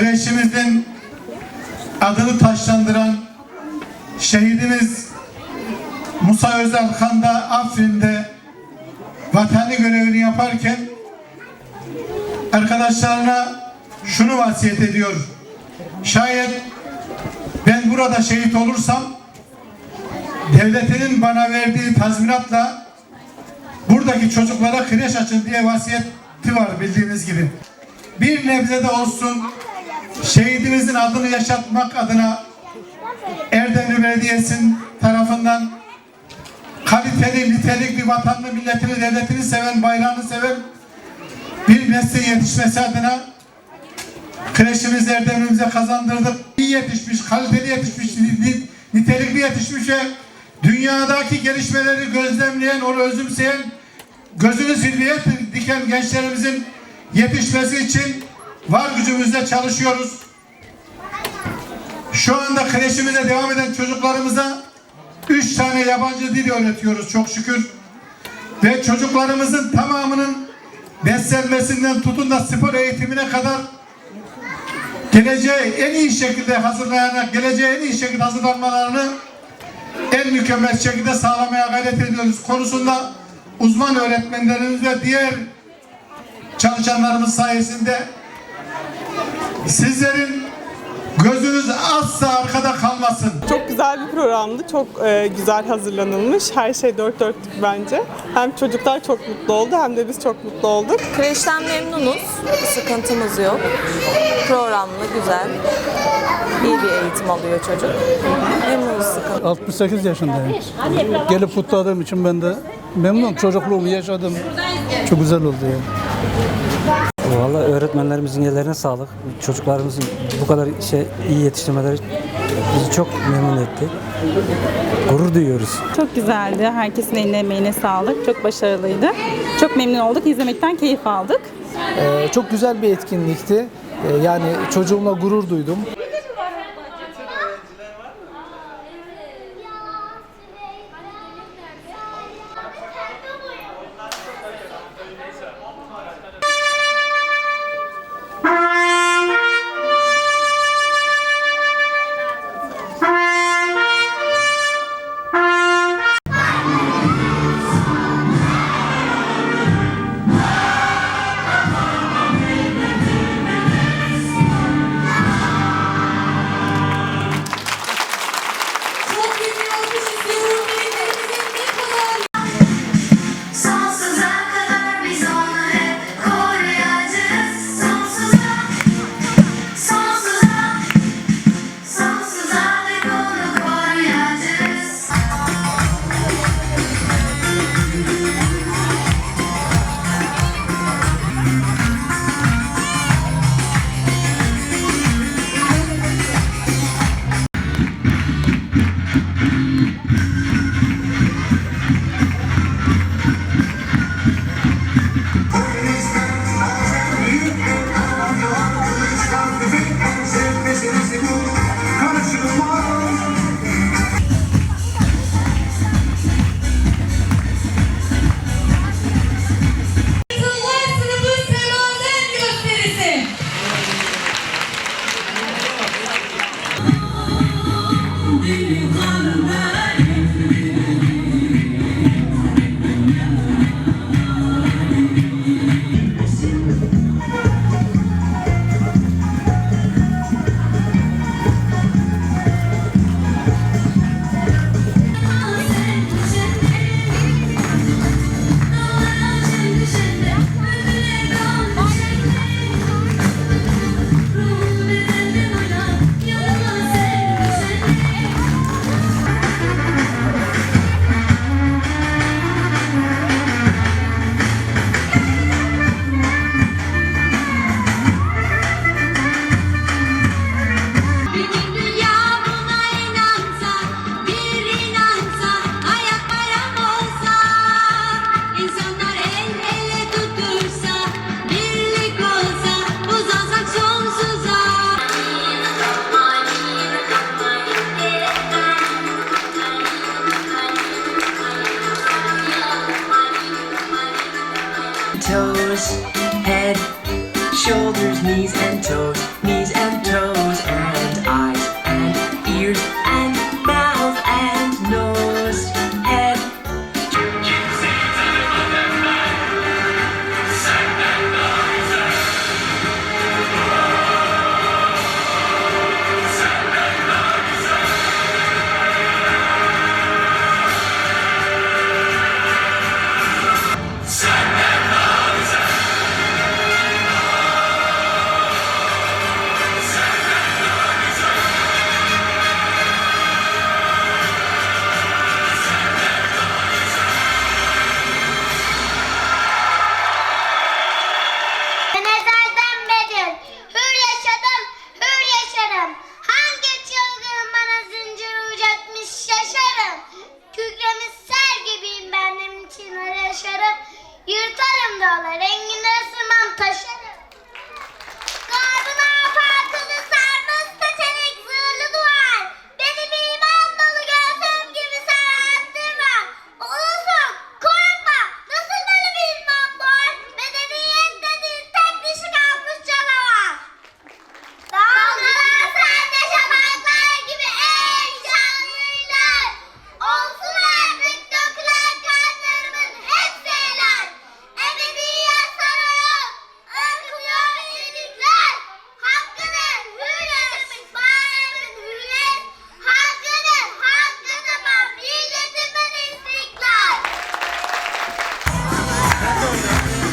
kreşimizin adını taşlandıran şehidimiz Musa Özal Kan da Afrin'de vatani görevini yaparken arkadaşlarına şunu vasiyet ediyor. Şayet ben burada şehit olursam devletinin bana verdiği tazminatla buradaki çocuklara kreş açın diye vasiyeti var bildiğiniz gibi. Bir nebze de olsun şehidimizin adını yaşatmak adına Erdemli Belediyesi'nin tarafından kaliteli, nitelikli vatanını, milletini, devletini seven, bayrağını seven bir neslin yetişmesi adına kreşimiz Erdemli'mize kazandırdık. İyi yetişmiş, kaliteli yetişmiş, ni- nitelikli yetişmiş ve dünyadaki gelişmeleri gözlemleyen, onu özümseyen, gözünü zirveye diken gençlerimizin yetişmesi için var gücümüzle çalışıyoruz. Şu anda kreşimize devam eden çocuklarımıza üç tane yabancı dil öğretiyoruz çok şükür. Ve çocuklarımızın tamamının beslenmesinden tutun da spor eğitimine kadar geleceğe en iyi şekilde hazırlayarak, geleceğe en iyi şekilde hazırlanmalarını en mükemmel şekilde sağlamaya gayret ediyoruz. Konusunda uzman öğretmenlerimiz ve diğer çalışanlarımız sayesinde sizlerin gözünüz asla arkada kalmasın. Çok güzel bir programdı. Çok e, güzel hazırlanılmış. Her şey dört dörtlük bence. Hem çocuklar çok mutlu oldu hem de biz çok mutlu olduk. Kreşten memnunuz. Bir sıkıntımız yok. Programlı, güzel. İyi bir eğitim alıyor çocuk. Memnunuz sıkıntı. 68 yaşındayım. Gelip kutladığım için ben de memnunum. Çocukluğumu yaşadım. Çok güzel oldu yani. Vallahi öğretmenlerimizin ellerine sağlık. Çocuklarımızın bu kadar şey iyi yetiştirmeleri bizi çok memnun etti. Gurur duyuyoruz. Çok güzeldi. Herkesin eline emeğine sağlık. Çok başarılıydı. Çok memnun olduk. İzlemekten keyif aldık. Ee, çok güzel bir etkinlikti. Ee, yani çocuğumla gurur duydum. toes, head, shoulders, knees and toes, knees Obrigado.